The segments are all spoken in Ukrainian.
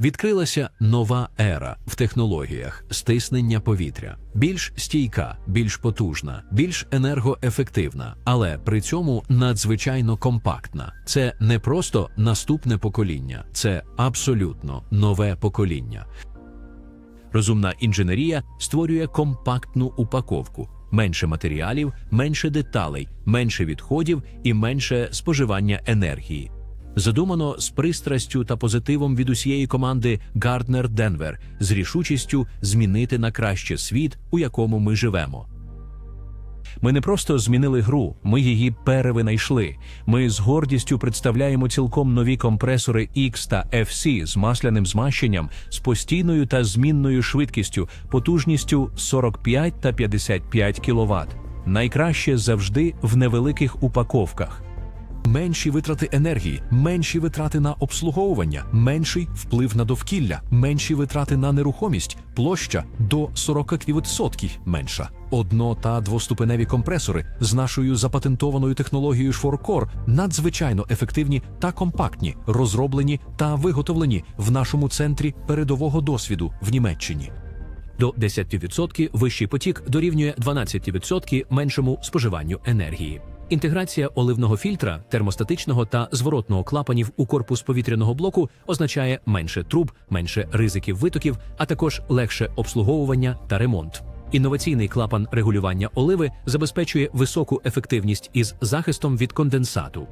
Відкрилася нова ера в технологіях стиснення повітря, більш стійка, більш потужна, більш енергоефективна, але при цьому надзвичайно компактна. Це не просто наступне покоління, це абсолютно нове покоління. Розумна інженерія створює компактну упаковку, менше матеріалів, менше деталей, менше відходів і менше споживання енергії. Задумано з пристрастю та позитивом від усієї команди Gardner Denver з рішучістю змінити на краще світ, у якому ми живемо. Ми не просто змінили гру, ми її перевинайшли. Ми з гордістю представляємо цілком нові компресори X та FC з масляним змащенням, з постійною та змінною швидкістю, потужністю 45 та 55 кВт. Найкраще завжди в невеликих упаковках. Менші витрати енергії, менші витрати на обслуговування, менший вплив на довкілля, менші витрати на нерухомість, площа до 40% менша. Одно та двоступеневі компресори з нашою запатентованою технологією Шворкор надзвичайно ефективні та компактні, розроблені та виготовлені в нашому центрі передового досвіду в Німеччині. До 10% вищий потік дорівнює 12% меншому споживанню енергії. Інтеграція оливного фільтра, термостатичного та зворотного клапанів у корпус повітряного блоку означає менше труб, менше ризиків витоків, а також легше обслуговування та ремонт. Інноваційний клапан регулювання оливи забезпечує високу ефективність із захистом від конденсату.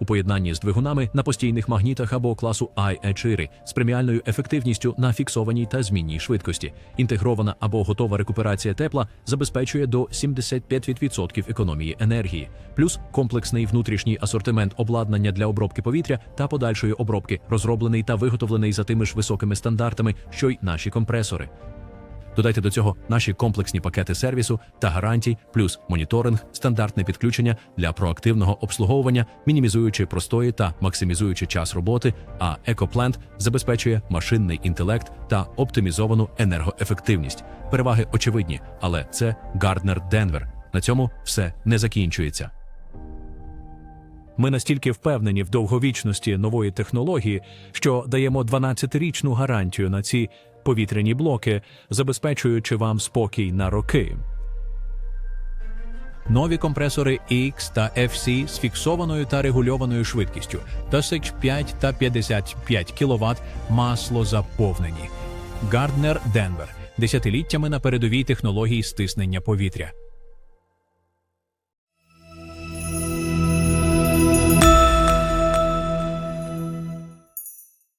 У поєднанні з двигунами на постійних магнітах або класу i-E4 з преміальною ефективністю на фіксованій та змінній швидкості. Інтегрована або готова рекуперація тепла забезпечує до 75% економії енергії, плюс комплексний внутрішній асортимент обладнання для обробки повітря та подальшої обробки, розроблений та виготовлений за тими ж високими стандартами, що й наші компресори. Додайте до цього наші комплексні пакети сервісу та гарантій, плюс моніторинг, стандартне підключення для проактивного обслуговування, мінімізуючи простої та максимізуючи час роботи. А EcoPlant забезпечує машинний інтелект та оптимізовану енергоефективність. Переваги очевидні, але це Gardner Denver. На цьому все не закінчується. Ми настільки впевнені в довговічності нової технології, що даємо 12-річну гарантію на ці повітряні блоки, забезпечуючи вам спокій на роки. Нові компресори X та FC з фіксованою та регульованою швидкістю досить 5 та 55 кВт масло заповнені. Гарднер Денвер – десятиліттями на передовій технології стиснення повітря.